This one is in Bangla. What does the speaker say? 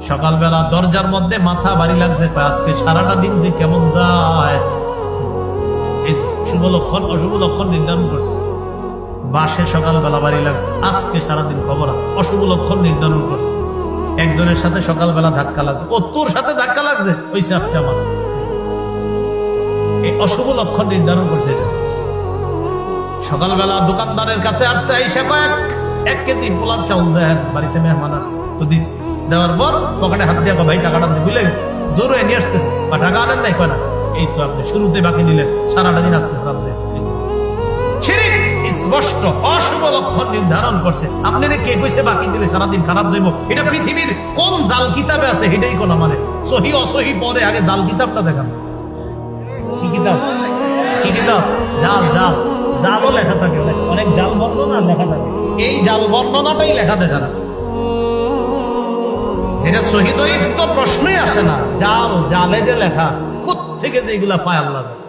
সকালবেলা দরজার মধ্যে মাথা ভারী লাগছে আজকে সারাটা দিন যে কেমন যায়। শুভ লক্ষণ, অশুভ লক্ষণ নির্ধারণ করছে। বাসে সকালবেলা বাড়ি লাগছে, আজকে সারাদিন খবর আছে, অশুভ লক্ষণ নির্ধারণ করছে। একজনের সাথে সকালবেলা ধাক্কা লাগছে, ও তোর সাথে ধাক্কা লাগছে ওইসে আজকে আমার। এই অশুভ লক্ষণ নির্ধারণ করছে সকালবেলা দোকানদারের কাছে আসছে, আইসা কয়েক এক কেজি পোলার চাউল দেন, বাড়িতে মেহমান আসছে। তো দিস, দেওয়ার পর পকেটে হাত দিয়ে ভাই, টাকাটা ভুলে গেছে। দৌড়ে নিয়ে আসতেছে। বা টাকা আনেন নাই? কয়, না, এই তো আপনি শুরুতে বাকি দিলেন সারাটা দিন আজকে খারাপ যায় স্পষ্ট, অশুভ লক্ষণ নির্ধারণ করছে। আপনি কে কইছে, বাকি দিলে সারাদিন খারাপ এটা পৃথিবীর কোন জাল কিতাবে আছে এটাই কোন মানে সহি, অসহি, পরে, আগে জাল কিতাবটা দেখান। কি কিতাব? কি কিতাব? জাল জাল। জালও লেখা থাকে। অনেক জাল বর্ণনা লেখা থাকে। এই জাল বর্ণনাটাই লেখা থাকে না যেটা শহীদ তো প্রশ্নই আসে না জাল, জালে যে লেখা থেকে যে এগুলা পায় আল্লাহ জানে।